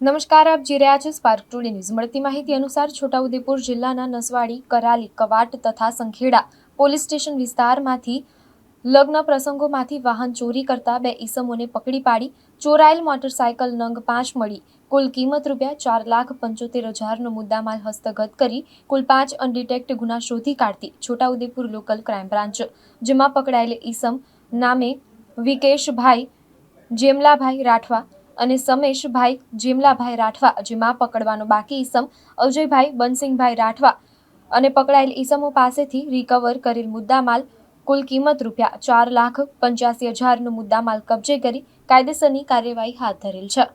નમસ્કાર, આપ જી રહ્યા છો સ્પાર્ક ટુડે ન્યૂઝ મળતી માહિતી અનુસાર છોટાઉદેપુર જિલ્લાના નસવાડી, કરાલી, કવાટ તથા સંખેડા પોલીસ સ્ટેશન વિસ્તારમાંથી લગ્ન પ્રસંગોમાંથી વાહન ચોરી કરતા બે ઈસમોને પકડી પાડી, ચોરાયેલ મોટરસાયકલ નંગ પાંચ મળી. કુલ કિંમત રૂપિયા ચાર લાખ પંચોતેર હજારનો મુદ્દામાલ હસ્તગત કરી, કુલ પાંચ અનડિટેક્ટ ગુના શોધી કાઢતી છોટાઉદેપુર લોકલ ક્રાઇમ બ્રાન્ચ. જેમાં પકડાયેલ ઈસમ નામે વિકેશભાઈ જેમલાભાઈ રાઠવા અને સમેશભાઈ, જીમલાભાઈ રાઠવા જેમાં પકડવાનો બાકી ઈસમ. અજયભાઈ, બનસિંહભાઈ રાઠવા અને પકડાયેલ ઈસમો પાસેથી રિકવર કરેલ મુદ્દામાલ કુલ કિંમત રૂપિયા ચાર લાખ પંચ્યાસી હજારનો મુદ્દામાલ કબજે કરી કાયદેસરની કાર્યવાહી હાથ ધરેલ છે.